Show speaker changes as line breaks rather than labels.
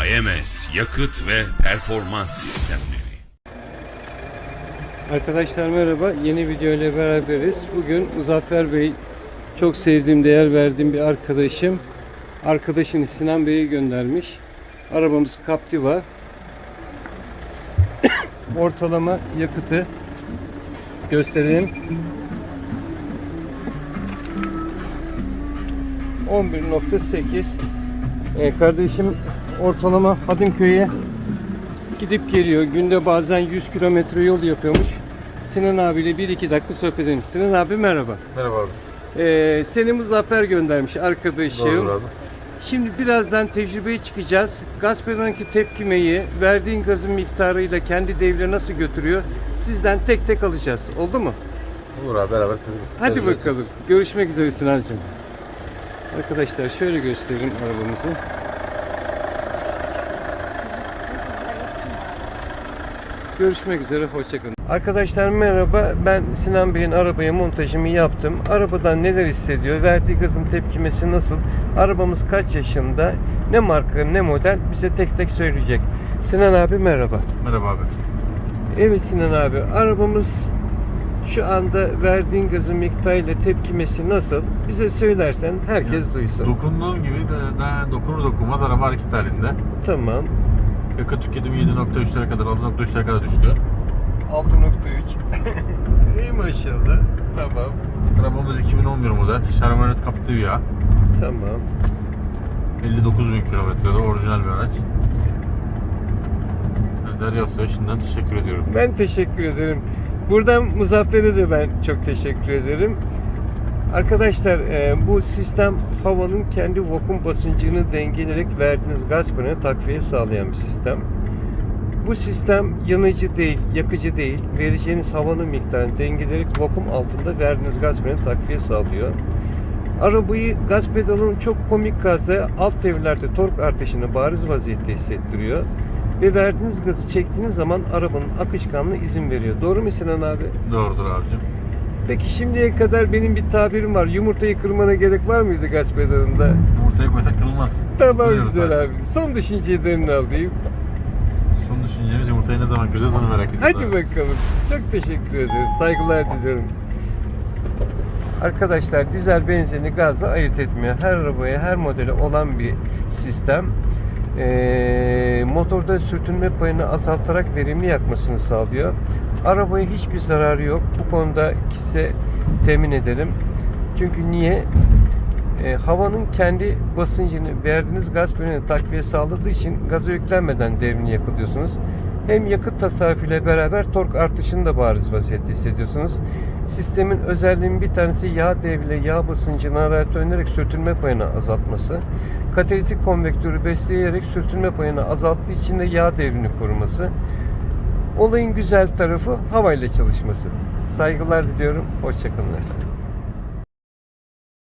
AMS Yakıt ve Performans Sistemleri
Arkadaşlar merhaba. Yeni video ile beraberiz. Bugün Muzaffer Bey çok sevdiğim, değer verdiğim bir arkadaşım. Arkadaşını Sinan Bey'i göndermiş. Arabamız Captiva. Ortalama yakıtı gösterelim. 11.8 ee, Kardeşim ortalama Hadımköy'e gidip geliyor. Günde bazen 100 kilometre yol yapıyormuş. Sinan abiyle 1-2 dakika sohbet edelim. Sinan abi merhaba.
Merhaba abi.
Ee, seni Muzaffer göndermiş arkadaşım.
Doğrudur abi.
Şimdi birazdan tecrübeye çıkacağız. Gaz pedalındaki tepkimeyi, verdiğin gazın miktarıyla kendi devrine nasıl götürüyor sizden tek tek alacağız. Oldu mu?
Olur abi beraber
Hadi bakalım.
edeceğiz.
Görüşmek üzere Sinancığım. Arkadaşlar şöyle göstereyim arabamızı. Görüşmek üzere, hoşçakalın. Arkadaşlar merhaba, ben Sinan Bey'in arabaya montajımı yaptım. Arabadan neler hissediyor, verdiği gazın tepkimesi nasıl, arabamız kaç yaşında, ne marka, ne model bize tek tek söyleyecek. Sinan abi merhaba.
Merhaba abi.
Evet Sinan abi, arabamız şu anda verdiğin gazın miktarıyla tepkimesi nasıl? Bize söylersen herkes duysun.
Dokunduğum gibi de daha dokunur dokunmaz araba hareket halinde.
Tamam.
Yakıt tüketimi 7.3'lere kadar 6.3'lere kadar düştü.
6.3 İyi maşallah. Tamam.
Arabamız 2011 model. Chevrolet Captiva.
Tamam.
59 bin kilometrede orijinal bir araç. Ben Derya Usta'ya şimdiden teşekkür ediyorum.
Ben teşekkür ederim. Buradan Muzaffer'e de ben çok teşekkür ederim. Arkadaşlar e, bu sistem havanın kendi vakum basıncını dengeleyerek verdiğiniz gaz panoya takviye sağlayan bir sistem. Bu sistem yanıcı değil, yakıcı değil. Vereceğiniz havanın miktarını dengeleyerek vakum altında verdiğiniz gaz panoya takviye sağlıyor. Arabayı gaz pedalının çok komik gazda alt devirlerde tork artışını bariz vaziyette hissettiriyor. Ve verdiğiniz gazı çektiğiniz zaman arabanın akışkanlığı izin veriyor. Doğru mu Sinan abi?
Doğrudur abicim.
Peki şimdiye kadar benim bir tabirim var. Yumurtayı kırmana gerek var mıydı gaz pedalında?
Yumurtaya koysak kırılmaz.
Tamam
Buyurun
güzel
abi.
abi. Son düşüncelerini alayım.
Son düşüncemiz yumurtayı ne zaman kıracağız onu merak ediyoruz.
Hadi
abi.
bakalım. Çok teşekkür ederim. Saygılar diliyorum. Arkadaşlar dizel benzini gazla ayırt etmiyor. Her arabaya, her modele olan bir sistem. Ee, motorda sürtünme payını azaltarak verimli yakmasını sağlıyor. Arabaya hiçbir zararı yok. Bu konuda size temin ederim. Çünkü niye? Ee, havanın kendi basıncını verdiğiniz gaz panoya takviye sağladığı için gaza yüklenmeden devrini yakılıyorsunuz. Hem yakıt tasarrufuyla beraber tork artışını da bariz vaziyette hissediyorsunuz. Sistemin özelliğinin bir tanesi yağ devriyle yağ basıncını hareket önerek sürtünme payını azaltması. Katalitik konvektörü besleyerek sürtünme payını azalttığı için de yağ devrini koruması. Olayın güzel tarafı havayla çalışması. Saygılar diliyorum. Hoşçakalın. efendim.